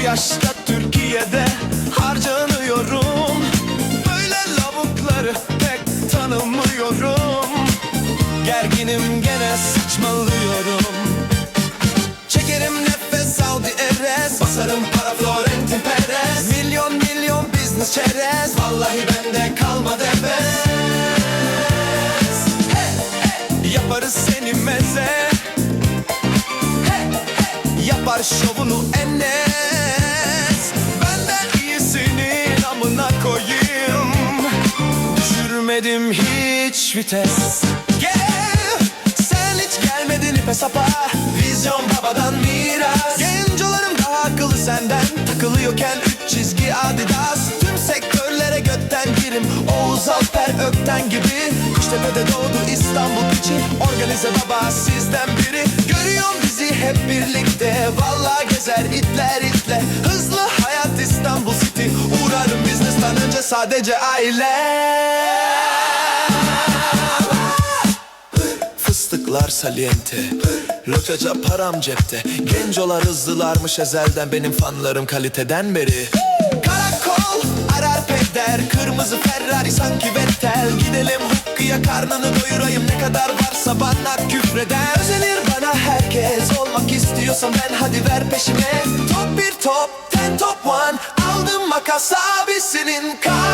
Bu yaşta Türkiye'de harcanıyorum. Böyle lavukları pek tanımıyorum. Gerginim gene saçmalıyorum. Çekerim nefes Audi RS Basarım para Florentin Perez. Milyon milyon business çerez. Vallahi bende kalmadı heves. Hey, hey, Yaparız seni meze. Hey, hey, Yapar şovunu Enes Düşürmedim hiç vites. Gel Sen hiç gelmedin ipe sapa. Vizyon babadan miras. Gencolarım daha akıllı senden. Takılıyorken üç çizgi adidas. Tüm sektörlere götten girim. Oğuz Alper Ökten gibi. Kuştepe'de doğdu İstanbul için Organize baba sizden biri. Görüyorum bizi hep birlikte. Vallahi sadece aile. Fıstıklar saliente Loçaca param cepte. Gencolar hızlılarmış ezelden Benim fanlarım kaliteden beri. Karakol arar peder Kırmızı Ferrari sanki Vettel. Gidelim Hukku'ya karnını doyurayım Ne kadar varsa bana küfreder. Özenir bana herkes Olmak istiyorsan ben hadi ver peşime Top bir top ten top one Aldım makas listening car.